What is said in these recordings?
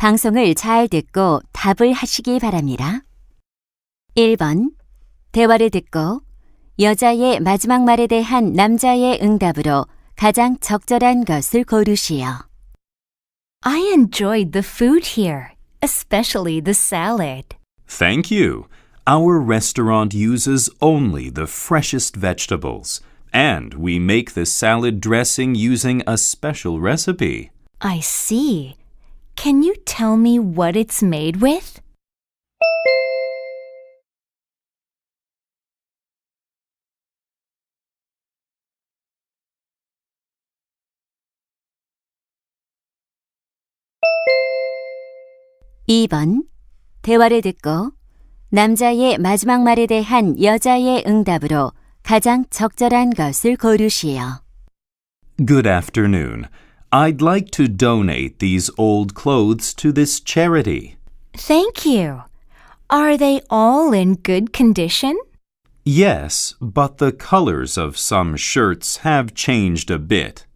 방송을 잘 듣고 답을 하시기 바랍니다. 1번. 대화를 듣고 여자의 마지막 말에 대한 남자의 응답으로 가장 적절한 것을 고르시오. I enjoyed the food here, especially the salad. Thank you. Our restaurant uses only the freshest vegetables, and we make the salad dressing using a special recipe. I see. Can you tell me what it's made with? 이 번 대화를 듣고 남자의 마지막 말에 대한 여자의 응답으로 가장 적절한 것을 고르시오. Good afternoon. I'd like to donate these old clothes to this charity. Thank you. Are they all in good condition? Yes, but the colors of some shirts have changed a bit.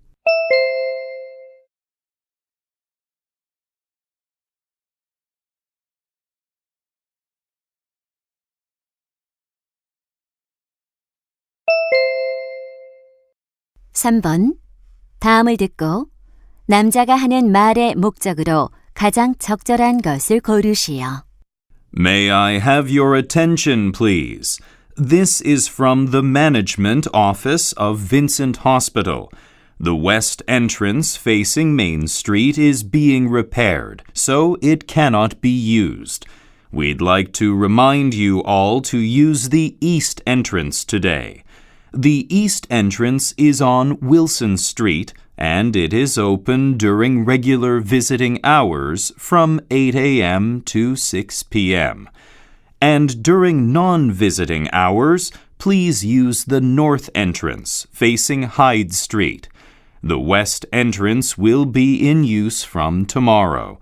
삼번 다음을 듣고 남자가 하는 말의 목적으로 가장 적절한 것을 고르시오. May I have your attention, please? This is from the management office of Vincent Hospital. The west entrance facing Main Street is being repaired, so it cannot be used. We'd like to remind you all to use the east entrance today. The east entrance is on Wilson Street and it is open during regular visiting hours from 8 a.m. to 6 p.m. And during non visiting hours, please use the north entrance facing Hyde Street. The west entrance will be in use from tomorrow.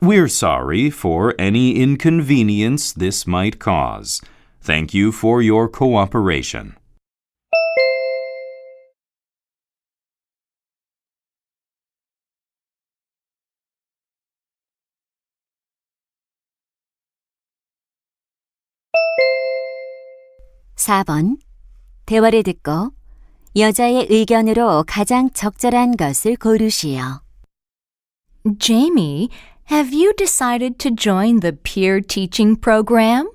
We're sorry for any inconvenience this might cause. Thank you for your cooperation. 사 번 대화를 듣고 여자의 의견으로 가장 적절한 것을 고르시오. Jamie, have you decided to join the peer teaching program?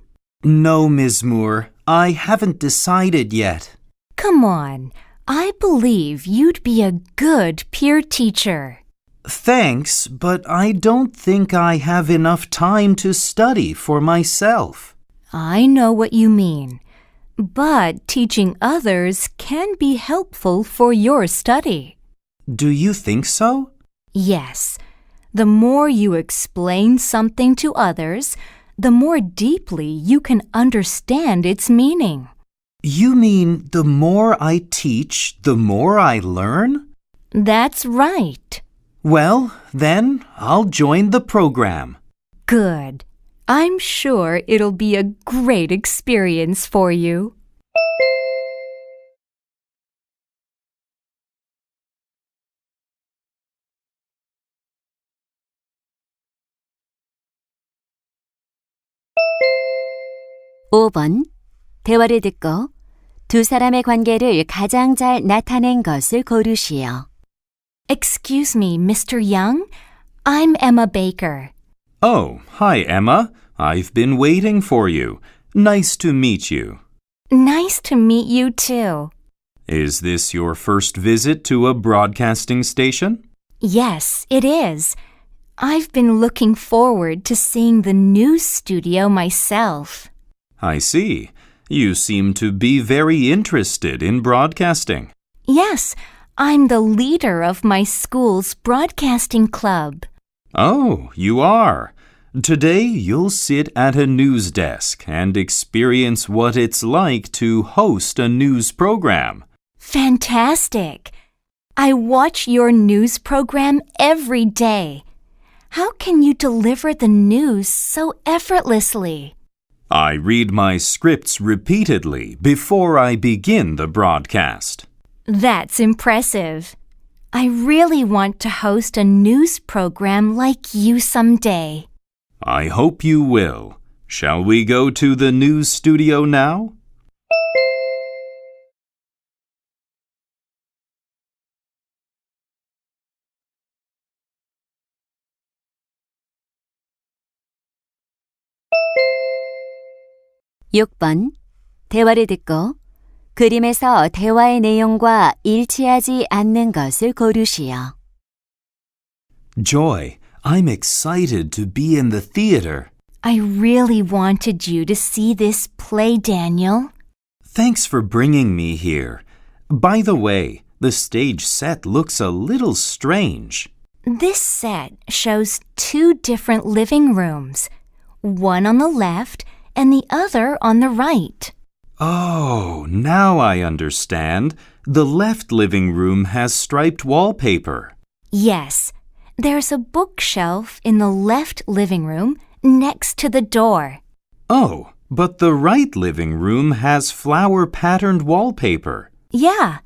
No, Ms. Moore. I haven't decided yet. Come on. I believe you'd be a good peer teacher. Thanks, but I don't think I have enough time to study for myself. I know what you mean. But teaching others can be helpful for your study. Do you think so? Yes. The more you explain something to others, the more deeply you can understand its meaning. You mean the more I teach, the more I learn? That's right. Well, then I'll join the program. Good. I'm sure it'll be a great experience for you. 오 번 대화를 듣고 두 사람의 관계를 가장 잘 나타낸 것을 고르시오. Excuse me, Mr. Young. I'm Emma Baker. Oh, hi, Emma. I've been waiting for you. Nice to meet you. Nice to meet you too. Is this your first visit to a broadcasting station? Yes, it is. I've been looking forward to seeing the news studio myself. I see. You seem to be very interested in broadcasting. Yes, I'm the leader of my school's broadcasting club. Oh, you are. Today you'll sit at a news desk and experience what it's like to host a news program. Fantastic! I watch your news program every day. How can you deliver the news so effortlessly? I read my scripts repeatedly before I begin the broadcast. That's impressive. I really want to host a news program like you someday. I hope you will. Shall we go to the news studio now? 육 번 대화를 듣고 그림에서 대화의 내용과 일치하지 않는 것을 고르시오. Joy, I'm excited to be in the theater. I really wanted you to see this play, Daniel. Thanks for bringing me here. By the way, the stage set looks a little strange. This set shows two different living rooms, one on the left and the other on the right. Oh, now I understand. The left living room has striped wallpaper. Yes, there's a bookshelf in the left living room next to the door. Oh, but the right living room has flower patterned wallpaper. Yeah.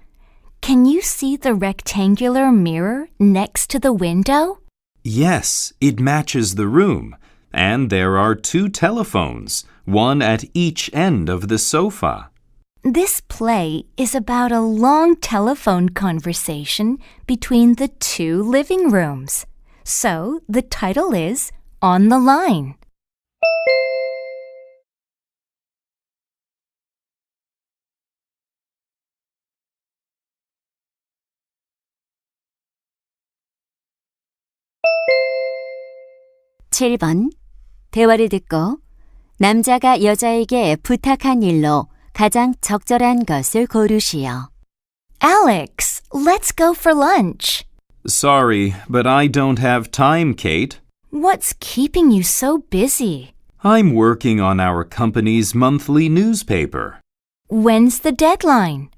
Can you see the rectangular mirror next to the window? Yes, it matches the room. And there are two telephones, one at each end of the sofa. This play is about a long telephone conversation between the two living rooms. So the title is On the Line. 칠번 대화를 듣고 남자가 여자에게 부탁한 일로 가장 적절한 것을 고르시오. Alex, let's go for lunch. Sorry, but I don't have time, Kate. What's keeping you so busy? I'm working on our company's monthly newspaper. When's the deadline?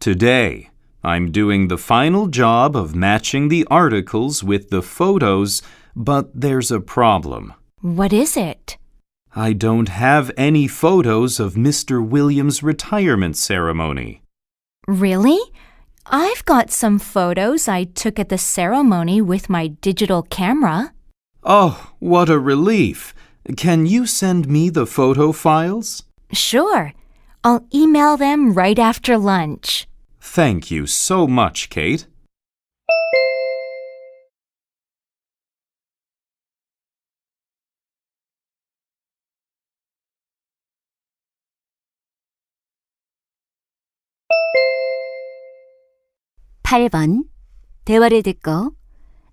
Today, I'm doing the final job of matching the articles with the photos, but there's a problem. What is it? I don't have any photos of Mr. Williams' retirement ceremony. Really? I've got some photos I took at the ceremony with my digital camera. Oh, what a relief! Can you send me the photo files? Sure. I'll email them right after lunch. Thank you so much, Kate. 팔 번 대화를 듣고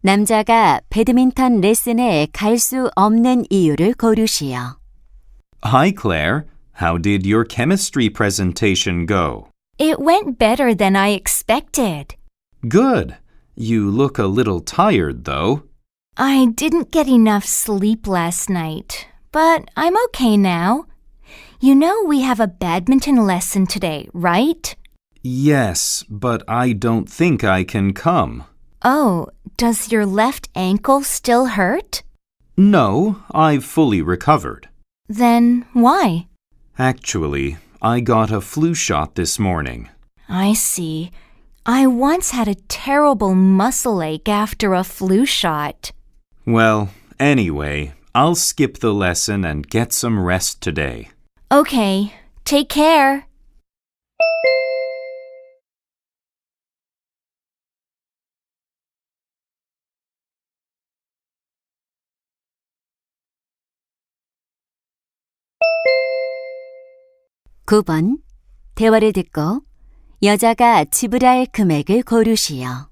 남자가 배드민턴 레슨에 갈 수 없는 이유를 고르시오. Hi, Claire. How did your chemistry presentation go? It went better than I expected. Good. You look a little tired, though. I didn't get enough sleep last night, but I'm okay now. You know we have a badminton lesson today, right? Yes, but I don't think I can come. Oh, does your left ankle still hurt? No, I've fully recovered. Then why? Actually, I got a flu shot this morning. I see. I once had a terrible muscle ache after a flu shot. Well, anyway, I'll skip the lesson and get some rest today. Okay, take care. 구 번 대화를 듣고 여자가 지불할 금액을 고르시오.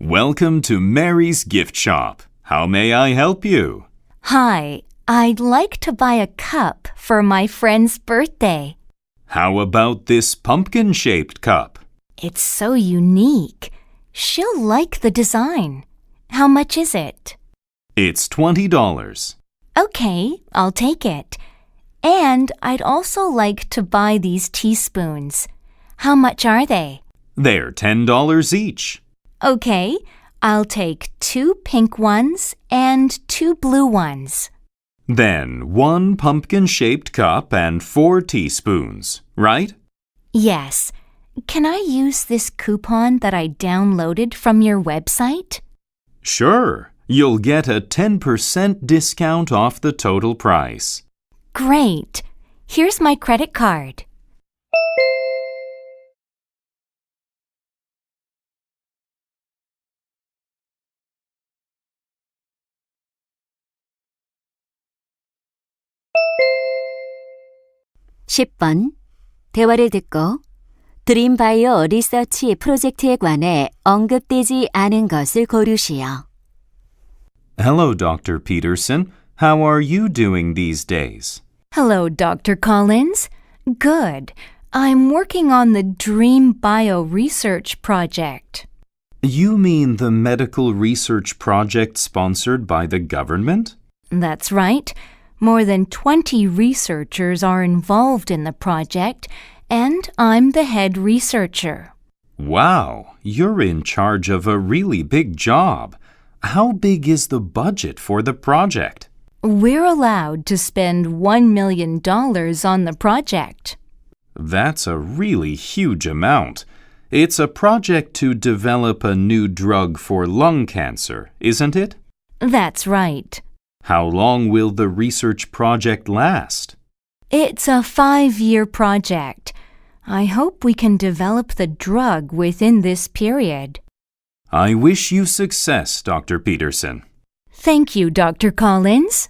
Welcome to Mary's Gift Shop. How may I help you? Hi, I'd like to buy a cup for my friend's birthday. How about this pumpkin shaped cup? It's so unique. She'll like the design. How much is it? It's $20. Okay, I'll take it. And I'd also like to buy these teaspoons. How much are they? They're $10 each. Okay, I'll take two pink ones and two blue ones. Then one pumpkin shaped cup and four teaspoons, right? Yes. can I use this coupon that I downloaded from your website? Sure, you'll get a 10% discount off the total price. Great. Here's my credit card. 십번 대화를 듣고 드림바이오 리서치 프로젝트에 관해 언급되지 않은 것을 고르시오. Hello, Dr. Peterson. How are you doing these days? Hello, Dr. Collins. Good. I'm working on the Dream Bio Research Project. You mean the medical research project sponsored by the government? That's right. More than 20 researchers are involved in the project, and I'm the head researcher. Wow, you're in charge of a really big job. How big is the budget for the project? We're allowed to spend $1 million on the project. That's a really huge amount. It's a project to develop a new drug for lung cancer, isn't it? That's right. How long will the research project last? It's a five year project. I hope we can develop the drug within this period. I wish you success, Dr. Peterson. Thank you, Dr. Collins.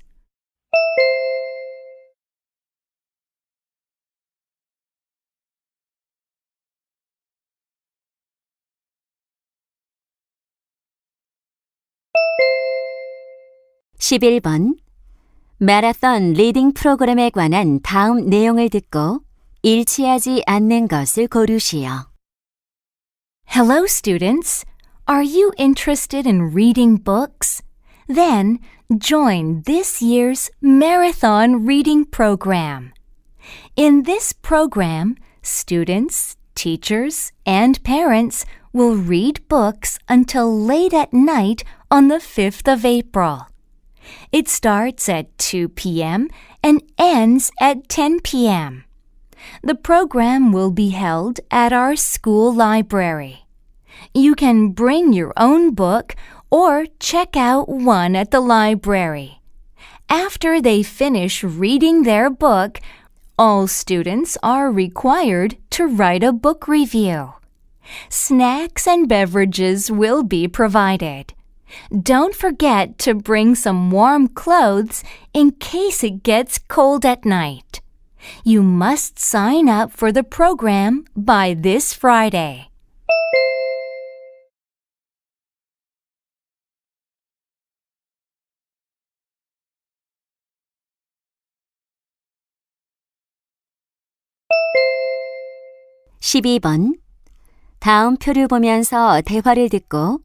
십일 번 마라톤 리딩 프로그램에 관한 다음 내용을 듣고 일치하지 않는 것을 고르시오. Hello, students. Are you interested in reading books? Then join this year's marathon reading program. In this program, students, teachers, and parents will read books until late at night on the 5th of April. It starts at 2 p.m. and ends at 10 p.m. The program will be held at our school library. You can bring your own book or check out one at the library. After they finish reading their book, all students are required to write a book review. Snacks and beverages will be provided. Don't forget to bring some warm clothes in case it gets cold at night. You must sign up for the program by this Friday. 십이 번 다음 표를 보면서 대화를 듣고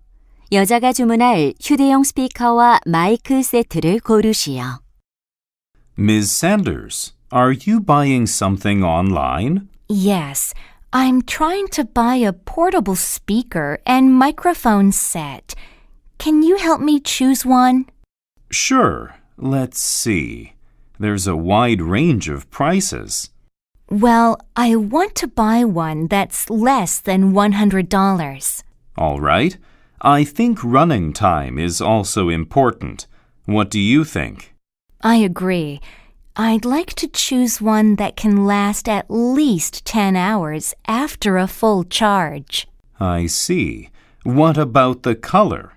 여자가 주문할 휴대용 스피커와 마이크 세트를 고르시오. Ms. Sanders, are you buying something online? Yes, I'm trying to buy a portable speaker and microphone set. Can you help me choose one? Sure. Let's see. There's a wide range of prices. Well, I want to buy one that's less than $100. All right. I think running time is also important. What do you think? I agree. I'd like to choose one that can last at least 10 hours after a full charge. I see. What about the color?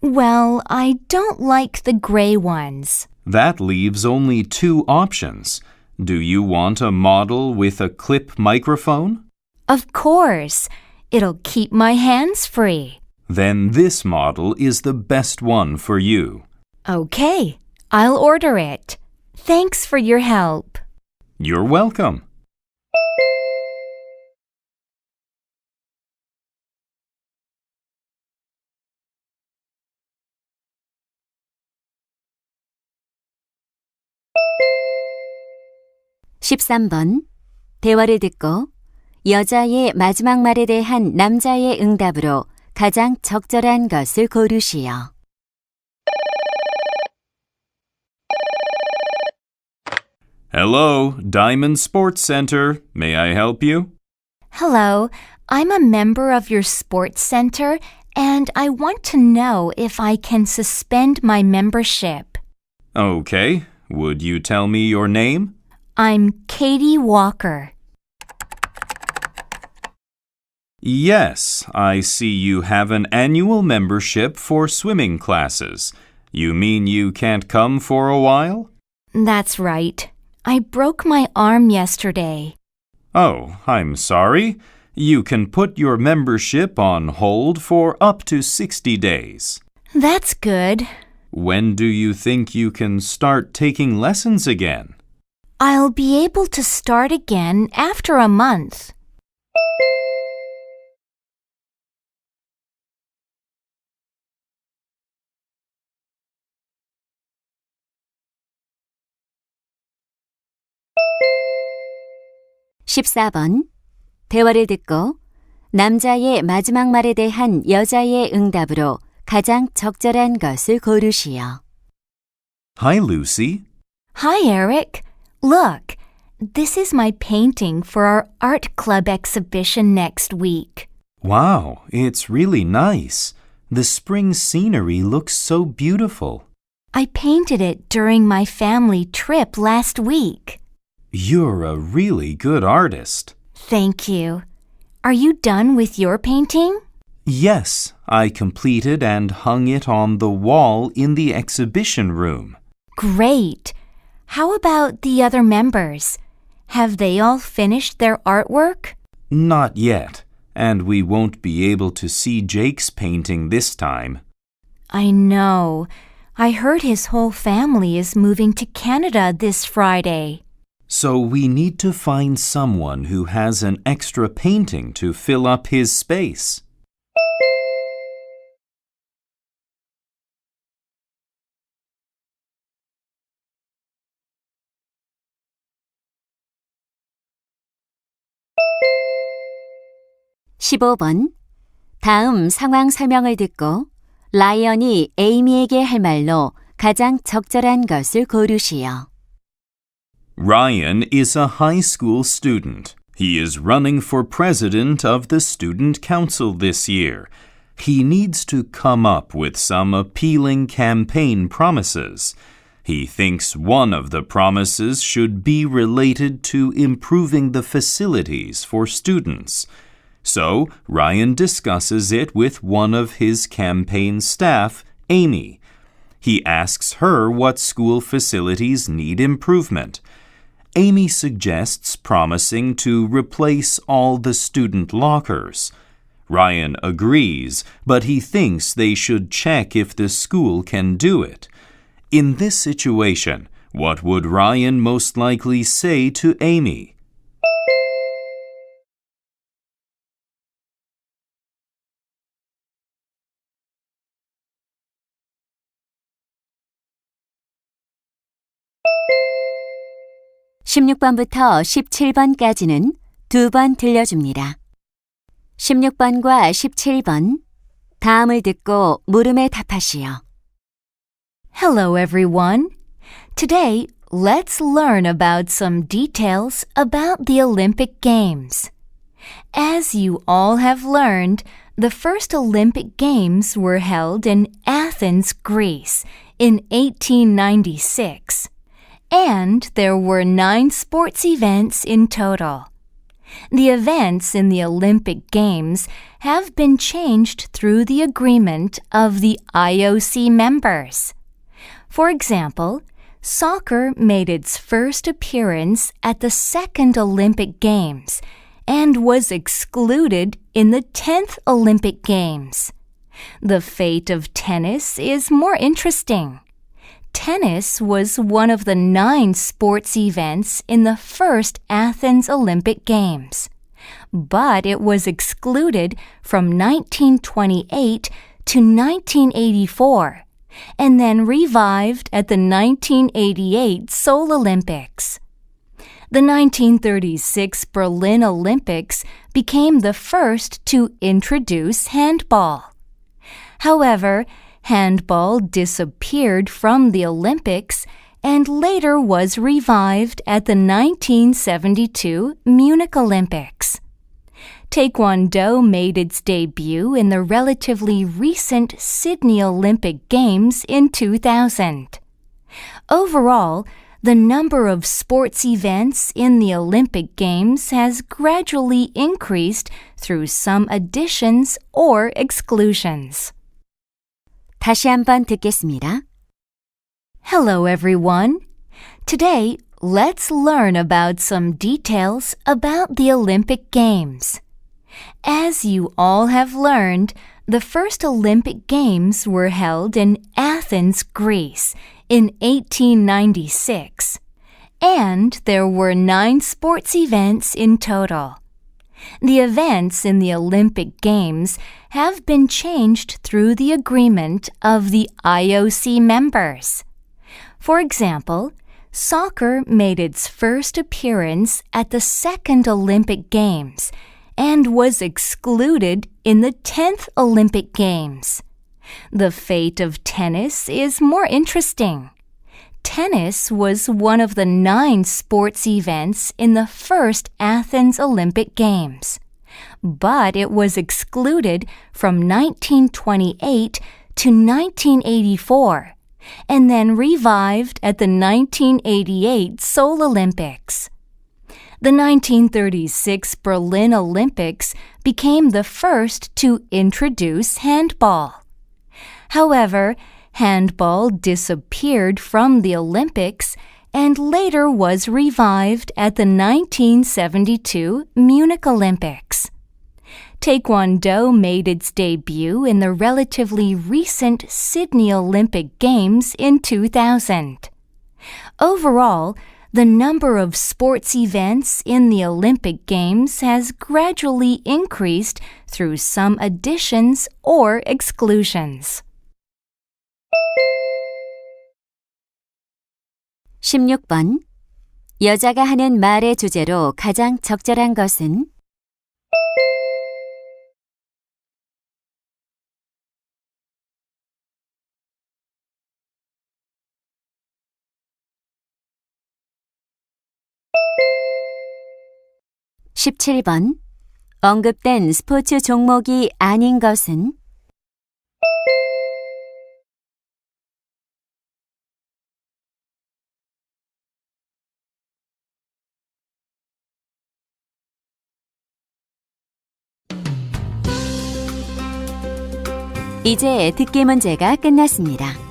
Well, I don't like the gray ones. That leaves only two options. Do you want a model with a clip microphone? Of course, it'll keep my hands free. Then this model is the best one for you. Okay, I'll order it. Thanks for your help. You're welcome. 십삼 번 대화를 듣고 여자의 마지막 말에 대한 남자의 응답으로 가장 적절한 것을 고르시오. Hello, Diamond Sports Center. May I help you? Hello, I'm a member of your sports center and I want to know if I can suspend my membership. Okay. Would you tell me your name? I'm Katie Walker. Yes, I see you have an annual membership for swimming classes. You mean you can't come for a while? That's right. I broke my arm yesterday. Oh, I'm sorry. You can put your membership on hold for up to 60 days. That's good. When do you think you can start taking lessons again? I'll be able to start again after a month. 십사 번 대화를 듣고 남자의 마지막 말에 대한 여자의 응답으로 가장 적절한 것을 고르시오. Hi, Lucy. Hi, Eric. Look, this is my painting for our art club exhibition next week. Wow, it's really nice. The spring scenery looks so beautiful. I painted it during my family trip last week. You're a really good artist. Thank you. Are you done with your painting? Yes, I completed and hung it on the wall in the exhibition room. Great. How about the other members? Have they all finished their artwork? Not yet, and we won't be able to see Jake's painting this time. I know. I heard his whole family is moving to Canada this Friday. So we need to find someone who has an extra painting to fill up his space. 십오 번 다음 상황 설명을 듣고 라이언이 에이미에게 할 말로 가장 적절한 것을 고르시오. Ryan is a high school student. He is running for president of the student council this year. He needs to come up with some appealing campaign promises. He thinks one of the promises should be related to improving the facilities for students. So, Ryan discusses it with one of his campaign staff, Amy. He asks her what school facilities need improvement. Amy suggests promising to replace all the student lockers. Ryan agrees, but he thinks they should check if the school can do it. In this situation, what would Ryan most likely say to Amy? 십육 번부터 십칠 번까지는 두 번 들려줍니다. 십육 번과 십칠 번 다음을 듣고 물음에 답하시오. Hello, everyone. Today, let's learn about some details about the Olympic Games. As you all have learned, the first Olympic Games were held in Athens, Greece in 1896. And there were nine sports events in total. The events in the Olympic Games have been changed through the agreement of the IOC members. For example, soccer made its first appearance at the second Olympic Games and was excluded in the 10th Olympic Games. The fate of tennis is more interesting. Tennis was one of the nine sports events in the first Athens Olympic Games, but it was excluded from 1928 to 1984 and then revived at the 1988 Seoul Olympics. The 1936 Berlin Olympics became the first to introduce handball. However, handball disappeared from the Olympics and later was revived at the 1972 Munich Olympics. Taekwondo made its debut in the relatively recent Sydney Olympic Games in 2000. Overall, the number of sports events in the Olympic Games has gradually increased through some additions or exclusions. 다시 한번 듣겠습니다. Hello, everyone. Today, let's learn about some details about the Olympic Games. As you all have learned, the first Olympic Games were held in Athens, Greece in 1896, and there were nine sports events in total. The events in the Olympic Games have been changed through the agreement of the IOC members. For example, soccer made its first appearance at the second Olympic Games and was excluded in the 10th Olympic Games. The fate of tennis is more interesting. Tennis was one of the nine sports events in the first Athens Olympic Games, but it was excluded from 1928 to 1984 and then revived at the 1988 Seoul Olympics. The 1936 Berlin Olympics became the first to introduce handball. However, handball disappeared from the Olympics and later was revived at the 1972 Munich Olympics. Taekwondo made its debut in the relatively recent Sydney Olympic Games in 2000. Overall, the number of sports events in the Olympic Games has gradually increased through some additions or exclusions. 16번. 여자가 하는 말의 주제로 가장 적절한 것은? (17번) 언급된 스포츠 종목이 아닌 것은? 이제 듣기 문제가 끝났습니다.